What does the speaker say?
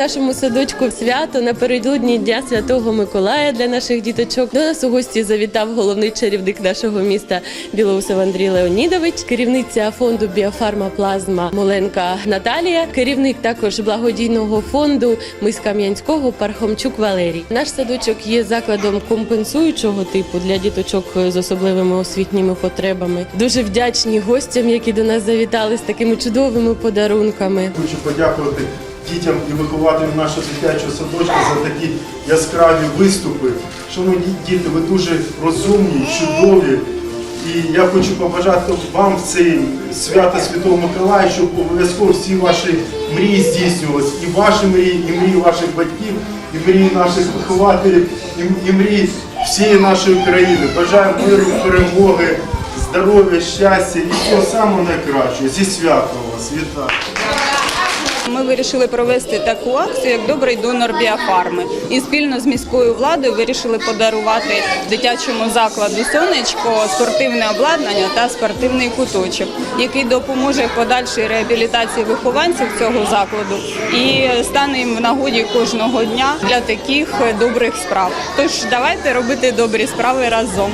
нашому садочку свято напередодні Дня Святого Миколая для наших діточок. До нас у гості завітав головний чарівник нашого міста Білоусов Андрій Леонідович, керівниця фонду Біофарма Плазма Моленка Наталія, керівник також благодійного фонду Мис Кам'янського Пархомчук Валерій. Наш садочок є закладом компенсуючого типу для діточок з особливими освітніми потребами. Дуже вдячні гостям, які до нас завітали з такими чудовими подарунками. Хочу подякувати дітям і вихователям нашого дитячого садочка за такі яскраві виступи. Шановні діти, ви дуже розумні, чудові. І я хочу побажати вам в цей свято Святого Миколая, щоб обов'язково всі ваші мрії здійснювалися. І ваші мрії, і мрії ваших батьків, і мрії наших вихователів, і, мрії всієї нашої країни. Бажаю миру, перемоги, здоров'я, щастя і всього самого найкращого. Зі святом вас! Вітаю! Ми вирішили провести таку акцію, як добрий донор біофарми, і спільно з міською владою вирішили подарувати дитячому закладу сонечко спортивне обладнання та спортивний куточок, який допоможе в подальшій реабілітації вихованців цього закладу і стане їм в нагоді кожного дня для таких добрих справ. Тож давайте робити добрі справи разом.